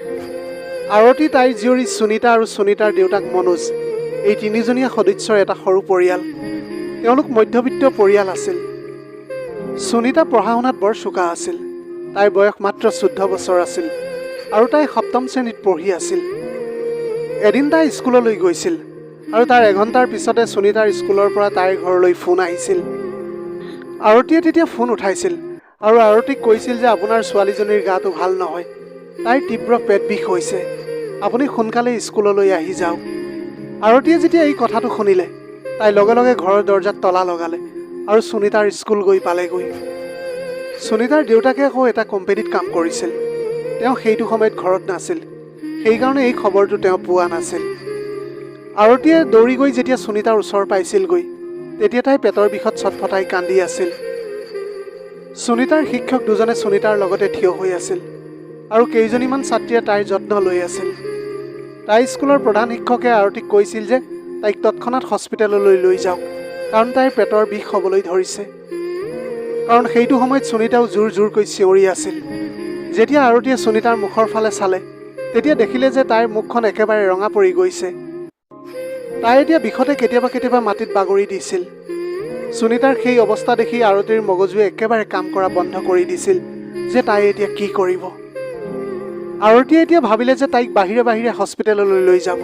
আৰতী তাইৰ জীয়ৰী সুনীতা আৰু সুনীতাৰ দেউতাক মনোজ এই তিনিজনীয়া সদস্যৰ এটা সৰু পৰিয়াল। তেওঁলোক মধ্যবিত্ত পৰিয়াল আছিল। সুনীতা পঢ়া শুনাত বৰ চোকা আছিল। তাইৰ বয়স মাত্ৰ চৈধ্য বছৰ আছিল আৰু তাই সপ্তম শ্ৰেণীত পঢ়ি আছিল। এদিন তাই স্কুললৈ গৈছিল আৰু তাৰ এঘণ্টাৰ পিছতে সুনীতাৰ স্কুলৰ পৰা তাইৰ ঘৰলৈ ফোন আহিছিল। আৰতীয়ে তেতিয়া ফোন উঠাইছিল আৰু আৰতীক কৈছিল যে আপোনাৰ ছোৱালীজনীৰ গাটো ভাল নহয়। তাইৰ তীব্ৰ পেট বিষ হৈছে। আপুনি সোনকালে স্কুললৈ আহি যাওক। আৰতীয়ে যেতিয়া এই কথাটো শুনিলে তাই লগে লগে ঘৰৰ দৰ্জাত তলা লগালে আৰু সুনীতাৰ স্কুল গৈ পালেগৈ। সুনীতাৰ দেউতাকে আকৌ এটা কোম্পেনীত কাম কৰিছিল। তেওঁ সেইটো সময়ত ঘৰত নাছিল। সেইকাৰণে এই খবৰটো তেওঁ পোৱা নাছিল। আৰতীয়ে দৌৰি গৈ যেতিয়া সুনীতাৰ ওচৰ পাইছিলগৈ তেতিয়া তাই পেটৰ বিষত ছটফটাই কান্দি আছিল। সুনীতাৰ শিক্ষক দুজনে সুনীতাৰ লগতে থিয় হৈ আছিল। আৰু কেইজনীমান ছাত্ৰীয়ে তাইৰ যত্ন লৈ আছিল। তাই স্কুলৰ প্ৰধান শিক্ষকে আৰতীক কৈছিল যে তাইক তৎক্ষণাত হস্পিটেললৈ লৈ যাওক কাৰণ তাইৰ পেটৰ বিষ হ'বলৈ ধৰিছে। কাৰণ সেইটো সময়ত সুনীতাও জোৰ জোৰকৈ চিঞৰি আছিল। যেতিয়া আৰতীয়ে সুনীতাৰ মুখৰ ফালে চালে তেতিয়া দেখিলে যে তাইৰ মুখখন একেবাৰে ৰঙা পৰি গৈছে। তাই এতিয়া বিষতে কেতিয়াবা কেতিয়াবা মাটিত বাগৰি দিছিল। সুনীতাৰ সেই অৱস্থা দেখি আৰতীৰ মগজুৱে একেবাৰে কাম কৰা বন্ধ কৰি দিছিল যে তাই এতিয়া কি কৰিব। আৰতীয়ে এতিয়া ভাবিলে যে তাইক বাহিৰে বাহিৰে হস্পিটেললৈ লৈ যাব।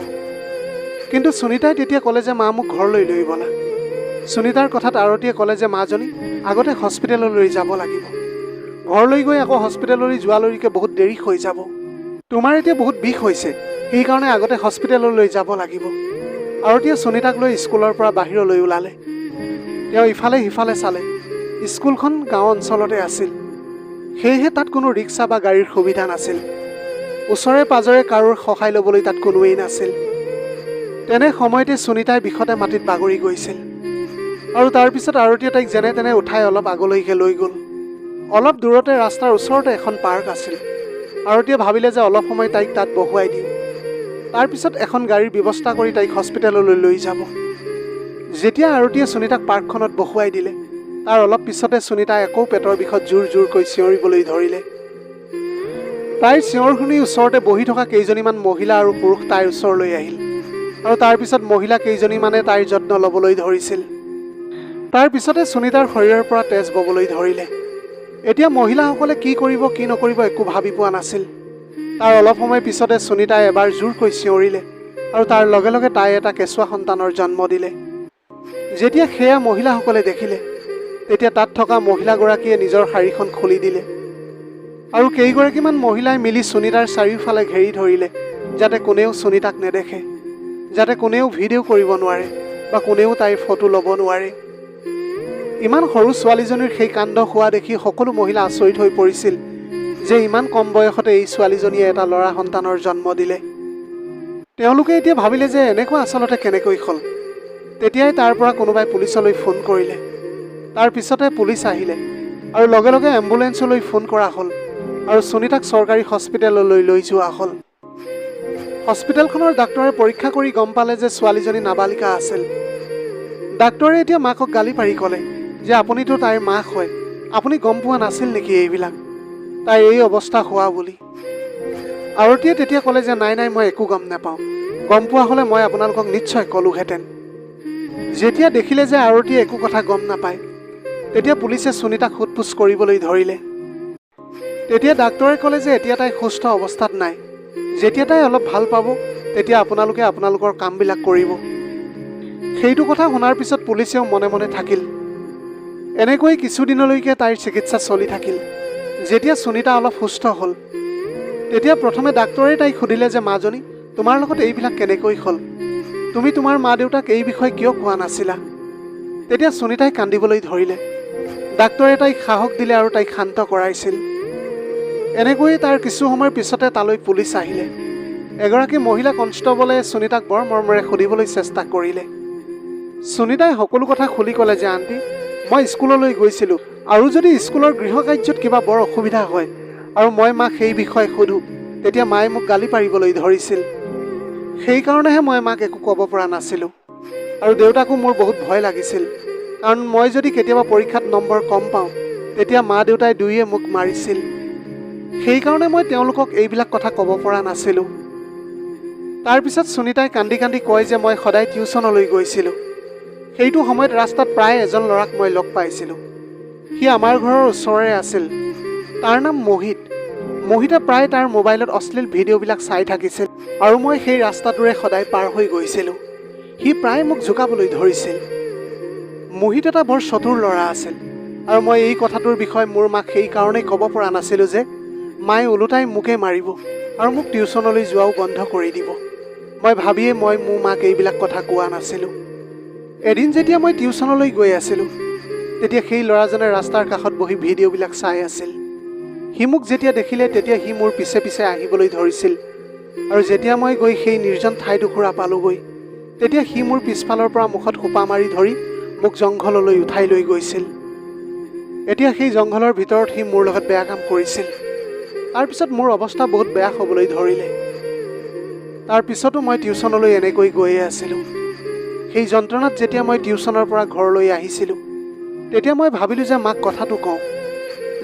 কিন্তু সুনীতাই তেতিয়া ক'লে যে মা মোক ঘৰলৈ লৈ ব'লা সুনীতাৰ কথাত আৰতীয়ে ক'লে যে মাজনী আগতে হস্পিটেললৈ যাব লাগিব। ঘৰলৈ গৈ আকৌ হস্পিটেললৈ যোৱালৈকে বহুত দেৰি হৈ যাব। তোমাৰ এতিয়া বহুত বিষ হৈছে সেইকাৰণে আগতে হস্পিটেললৈ যাব লাগিব। আৰতীয়ে সুনীতাক লৈ স্কুলৰ পৰা বাহিৰলৈ ওলালে। তেওঁ ইফালে সিফালে চালে স্কুলখন গাঁও অঞ্চলতে আছিল। সেয়েহে তাত কোনো ৰিক্সা বা গাড়ীৰ সুবিধা নাছিল। ওচৰে পাজৰে কাৰোৰ সহায় ল'বলৈ তাত কোনোৱেই নাছিল। তেনে সময়তে সুনীতাই বিষতে মাটিত বাগৰি গৈছিল। আৰু তাৰপিছত আৰতীয়ে তাইক যেনে তেনে উঠাই অলপ আগলৈকে লৈ গ'ল। অলপ দূৰতে ৰাস্তাৰ ওচৰতে এখন পাৰ্ক আছিল। আৰতীয়ে ভাবিলে যে অলপ সময় তাইক তাত বহুৱাই দিওঁ তাৰপিছত এখন গাড়ীৰ ব্যৱস্থা কৰি তাইক হস্পিটেললৈ লৈ যাব। যেতিয়া আৰতীয়ে সুনীতাক পাৰ্কখনত বহুৱাই দিলে তাৰ অলপ পিছতে সুনীতাই আকৌ পেটৰ বিষত জোৰ জোৰকৈ চিঞৰিবলৈ ধৰিলে। তাইৰ চিঞৰ শুনি ওচৰতে বহি থকা কেইজনীমান মহিলা আৰু পুৰুষ তাইৰ ওচৰলৈ আহিল। আৰু তাৰপিছত মহিলা কেইজনীমানে তাইৰ যত্ন ল'বলৈ ধৰিছিল। তাৰ পিছতে সুনীতাৰ শৰীৰৰ পৰা তেজ ববলৈ ধৰিলে। এতিয়া মহিলাসকলে কি কৰিব কি নকৰিব একো ভাবি পোৱা নাছিল। তাৰ অলপ সময় পিছতে সুনীতাই এবাৰ জোৰকৈ চিঞৰিলে আৰু তাৰ লগে লগে তাই এটা কেঁচুৱা সন্তানৰ জন্ম দিলে। যেতিয়া সেয়া মহিলাসকলে দেখিলে তেতিয়া তাত থকা মহিলাগৰাকীয়ে নিজৰ শাৰীখন খুলি দিলে। আৰু কেইগৰাকীমান মহিলাই মিলি সুনীতাৰ চাৰিওফালে ঘেৰি ধৰিলে যাতে কোনেও সুনীতাক নেদেখে যাতে কোনেও ভিডিঅ' কৰিব নোৱাৰে বা কোনেও তাইৰ ফটো ল'ব নোৱাৰে। ইমান সৰু ছোৱালীজনীৰ সেই কাণ্ড হোৱা দেখি সকলো মহিলা আচৰিত হৈ পৰিছিল যে ইমান কম বয়সতে এই ছোৱালীজনীয়ে এটা ল'ৰা সন্তানৰ জন্ম দিলে। তেওঁলোকে এতিয়া ভাবিলে যে এনেকুৱা আচলতে কেনেকৈ হ'ল। তেতিয়াই তাৰ পৰা কোনোবাই পুলিচলৈ ফোন কৰিলে। তাৰ পিছতে পুলিচ আহিলে আৰু লগে লগে এম্বুলেঞ্চলৈ ফোন কৰা হ'ল। আৰু সুনীতাক চৰকাৰী হস্পিটেললৈ লৈ যোৱা হ'ল। হস্পিটেলখনৰ ডাক্তৰে পৰীক্ষা কৰি গম পালে যে ছোৱালীজনী নাবালিকা আছিল। ডাক্তৰে এতিয়া মাকক গালি পাৰি ক'লে যে আপুনিতো তাইৰ মাক হয় আপুনি গম পোৱা নাছিল নেকি এইবিলাক? তাইৰ এই অৱস্থা হোৱা বুলি। আৰতীয়ে তেতিয়া ক'লে যে নাই নাই মই একো গম নাপাওঁ। গম পোৱা হ'লে মই আপোনালোকক নিশ্চয় ক'লোহেঁতেন। যেতিয়া দেখিলে যে আৰতীয়ে একো কথা গম নাপায় তেতিয়া পুলিচে সুনীতাক সোধ পোছ কৰিবলৈ ধৰিলে। তেতিয়া ডাক্তৰে ক'লে যে এতিয়া তাই সুস্থ অৱস্থাত নাই। যেতিয়া তাই অলপ ভাল পাব তেতিয়া আপোনালোকে আপোনালোকৰ কামবিলাক কৰিব। সেইটো কথা শুনাৰ পিছত পুলিচেও মনে মনে থাকিল। এনেকৈ কিছুদিনলৈকে তাইৰ চিকিৎসা চলি থাকিল। যেতিয়া সুনীতা অলপ সুস্থ হ'ল তেতিয়া প্ৰথমে ডাক্তৰে তাইক সুধিলে যে মাজনী তোমাৰ লগত এইবিলাক কেনেকৈ হ'ল? তুমি তোমাৰ মা দেউতাক এই বিষয়ে কিয় কোৱা নাছিলা? তেতিয়া সুনীতাই কান্দিবলৈ ধৰিলে। ডাক্তৰে তাইক সাহস দিলে আৰু তাইক শান্ত কৰাইছিল। এনেকৈয়ে তাৰ কিছু সময়ৰ পিছতে তালৈ পুলিচ আহিলে। এগৰাকী মহিলা কনষ্টেবলে সুনীতাক বৰ মৰমেৰে সুধিবলৈ চেষ্টা কৰিলে। সুনীতাই সকলো কথা খুলি ক'লে যে আণ্টি মই স্কুললৈ গৈছিলোঁ আৰু যদি স্কুলৰ গৃহকাৰ্যত কিবা বৰ অসুবিধা হয় আৰু মই মাক সেই বিষয়ে সোধোঁ তেতিয়া মায়ে মোক গালি পাৰিবলৈ ধৰিছিল। সেইকাৰণেহে মই মাক একো ক'ব পৰা নাছিলোঁ। আৰু দেউতাকো মোৰ বহুত ভয় লাগিছিল। কাৰণ মই যদি কেতিয়াবা পৰীক্ষাত নম্বৰ কম পাওঁ তেতিয়া মা দেউতাই দুয়ে মোক মাৰিছিল। সেইকাৰণে মই তেওঁলোকক এইবিলাক কথা ক'ব পৰা নাছিলোঁ। তাৰপিছত সুনীতাই কান্দি কান্দি কয় যে মই সদায় টিউচনলৈ গৈছিলোঁ। সেইটো সময়ত ৰাস্তাত প্ৰায় এজন ল'ৰাক মই লগ পাইছিলোঁ। সি আমাৰ ঘৰৰ ওচৰৰে আছিল। তাৰ নাম মোহিত। মোহিতে প্ৰায় তাৰ মোবাইলত অশ্লীল ভিডিঅ'বিলাক চাই থাকিছিল আৰু মই সেই ৰাস্তাটোৰে সদায় পাৰ হৈ গৈছিলোঁ। সি প্ৰায় মোক জোকাবলৈ ধৰিছিল। মোহিত এটা বৰ চতুৰ ল'ৰা আছিল আৰু মই এই কথাটোৰ বিষয়ে মোৰ মাক সেইকাৰণেই ক'ব পৰা নাছিলোঁ যে মায়ে ওলোটাই মোকে মাৰিব আৰু মোক টিউচনলৈ যোৱাও বন্ধ কৰি দিব। মই ভাবিয়েই মই মোৰ মাক এইবিলাক কথা কোৱা নাছিলোঁ। এদিন যেতিয়া মই টিউচনলৈ গৈ আছিলোঁ তেতিয়া সেই ল'ৰাজনে ৰাস্তাৰ কাষত বহি ভিডিঅ'বিলাক চাই আছিল। সি মোক যেতিয়া দেখিলে তেতিয়া সি মোৰ পিছে পিছে আহিবলৈ ধৰিছিল। আৰু যেতিয়া মই গৈ সেই নিৰ্জন ঠাইডোখৰা পালোগৈ তেতিয়া সি মোৰ পিছফালৰ পৰা মুখত সোপা মাৰি ধৰি মোক জংঘললৈ উঠাই লৈ গৈছিল। এতিয়া সেই জংঘলৰ ভিতৰত সি মোৰ লগত বেয়া কাম কৰিছিল। তাৰপিছত মোৰ অৱস্থা বহুত বেয়া হ'বলৈ ধৰিলে। তাৰপিছতো মই টিউচনলৈ এনেকৈ গৈয়ে আছিলোঁ। সেই যন্ত্ৰণাত যেতিয়া মই টিউচনৰ পৰা ঘৰলৈ আহিছিলোঁ তেতিয়া মই ভাবিলোঁ যে মাক কথাটো কওঁ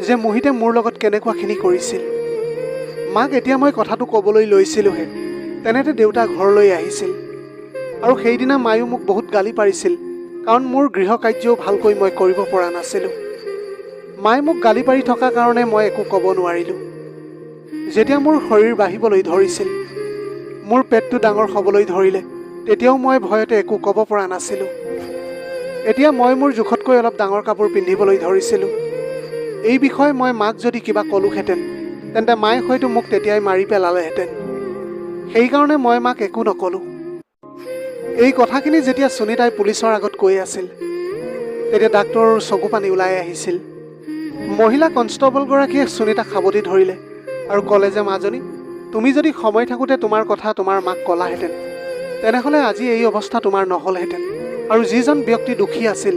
যে মোহিতে মোৰ লগত কেনেকুৱাখিনি কৰিছিল। মাক এতিয়া মই কথাটো ক'বলৈ লৈছিলোঁহে তেনেতে দেউতা ঘৰলৈ আহিছিল। আৰু সেইদিনা মায়েও মোক বহুত গালি পাৰিছিল কাৰণ মোৰ গৃহ কাৰ্যও ভালকৈ মই কৰিব পৰা নাছিলোঁ। মায়ে মোক গালি পাৰি থকা কাৰণে মই একো ক'ব নোৱাৰিলোঁ। যেতিয়া মোৰ শৰীৰ বাঢ়িবলৈ ধৰিছিল মোৰ পেটটো ডাঙৰ হ'বলৈ ধৰিলে তেতিয়াও মই ভয়তে একো ক'ব পৰা নাছিলোঁ। এতিয়া মই মোৰ জোখতকৈ অলপ ডাঙৰ কাপোৰ পিন্ধিবলৈ ধৰিছিলোঁ। এই বিষয়ে মই মাক যদি কিবা ক'লোহেঁতেন তেন্তে মায়ে হয়তো মোক তেতিয়াই মাৰি পেলালেহেঁতেন। সেইকাৰণে মই মাক একো নক'লোঁ। এই কথাখিনি যেতিয়া সুনীতাই পুলিচৰ আগত কৈ আছিল তেতিয়া ডাক্তৰৰ চকু পানী ওলাই আহিছিল। মহিলা কনষ্টেবলগৰাকীয়ে সুনীতাক সাৱটি ধৰিলে। আৰু ক'লে যে মাজনী তুমি যদি সময় থাকোঁতে তোমাৰ কথা তোমাৰ মাক ক'লাহেঁতেন তেনেহ'লে আজি এই অৱস্থা তোমাৰ নহ'লহেঁতেন। আৰু যিজন ব্যক্তি দুখী আছিল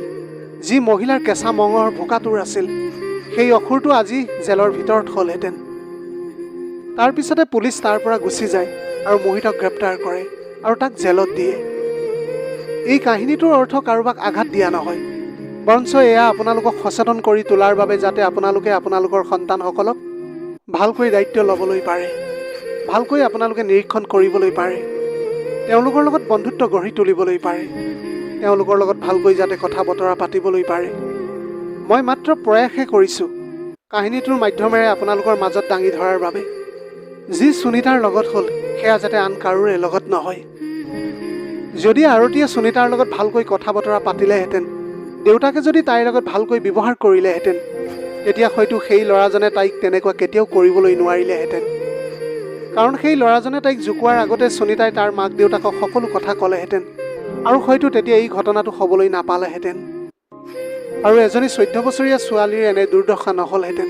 যি মহিলাৰ কেঁচা মঙহৰ ভোকাটোৰ আছিল সেই অসুৰটো আজি জেলৰ ভিতৰত হ'লহেঁতেন। তাৰপিছতে পুলিচ তাৰ পৰা গুচি যায় আৰু মোহিতক গ্ৰেপ্তাৰ কৰে আৰু তাক জেলত দিয়ে। এই কাহিনীটোৰ অৰ্থ কাৰোবাক আঘাত দিয়া নহয়। বৰঞ্চ এয়া আপোনালোকক সচেতন কৰি তোলাৰ বাবে যাতে আপোনালোকে আপোনালোকৰ সন্তানসকলক ভালকৈ দায়িত্ব ল'বলৈ পাৰে ভালকৈ আপোনালোকে নিৰীক্ষণ কৰিবলৈ পাৰে তেওঁলোকৰ লগত বন্ধুত্ব গঢ়ি তুলিবলৈ পাৰে তেওঁলোকৰ লগত ভালকৈ যাতে কথা বতৰা পাতিবলৈ পাৰে। মই মাত্ৰ প্ৰয়াসহে কৰিছোঁ কাহিনীটোৰ মাধ্যমেৰে আপোনালোকৰ মাজত দাঙি ধৰাৰ বাবে। যি সুনীতাৰ লগত হ'ল সেয়া যাতে আন কাৰোৰে লগত নহয়। যদি আৰতীয়ে সুনীতাৰ লগত ভালকৈ কথা বতৰা পাতিলেহেঁতেন দেউতাকে যদি তাইৰ লগত ভালকৈ ব্যৱহাৰ কৰিলেহেঁতেন তেতিয়া হয়তো সেই ল'ৰাজনে তাইক তেনেকুৱা কেতিয়াও কৰিবলৈ নোৱাৰিলেহেঁতেন। কাৰণ সেই ল'ৰাজনে তাইক জোকোৱাৰ আগতে সুনীতাই তাৰ মাক দেউতাকক সকলো কথা ক'লেহেঁতেন আৰু হয়তো তেতিয়া এই ঘটনাটো হ'বলৈ নাপালেহেঁতেন। আৰু এজনী চৈধ্য বছৰীয়া ছোৱালীৰ এনে দুৰ্দশা নহ'লহেঁতেন।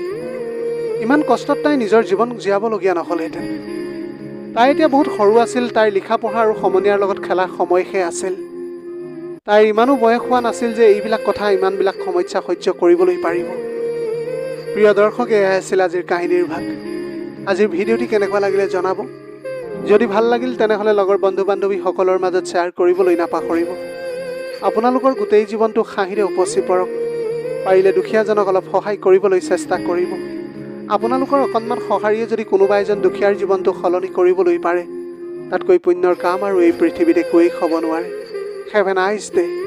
ইমান কষ্টত তাই নিজৰ জীৱন জীয়াবলগীয়া নহ'লহেঁতেন। তাই এতিয়া বহুত সৰু আছিল তাইৰ লিখা পঢ়া আৰু সমনীয়াৰ লগত খেলা সময়হে আছিল। তাইৰ ইমানো বয়স হোৱা নাছিল যে এইবিলাক কথা ইমানবিলাক সমস্যা সহ্য কৰিবলৈ পাৰিব। প্ৰিয় দৰ্শক এয়াই আছিল আজিৰ কাহিনীৰ ভাগ। আজিৰ ভিডিঅ'টি কেনেকুৱা লাগিলে জনাব? যদি ভাল লাগিল তেনেহ'লে লগৰ বন্ধু বান্ধৱীসকলৰ মাজত শ্বেয়াৰ কৰিবলৈ নাপাহৰিব। আপোনালোকৰ গোটেই জীৱনটো হাঁহিৰে উপচি পৰক। পাৰিলে দুখীয়াজনক অলপ সহায় কৰিবলৈ চেষ্টা কৰিব। আপোনালোকৰ অকণমান সঁহাৰিয়ে যদি কোনোবা এজন দুখীয়াৰ জীৱনটো সলনি কৰিবলৈ পাৰে তাতকৈ পুণ্যৰ কাম আৰু এই পৃথিৱীত একোৱেই হ'ব নোৱাৰে। Have a nice day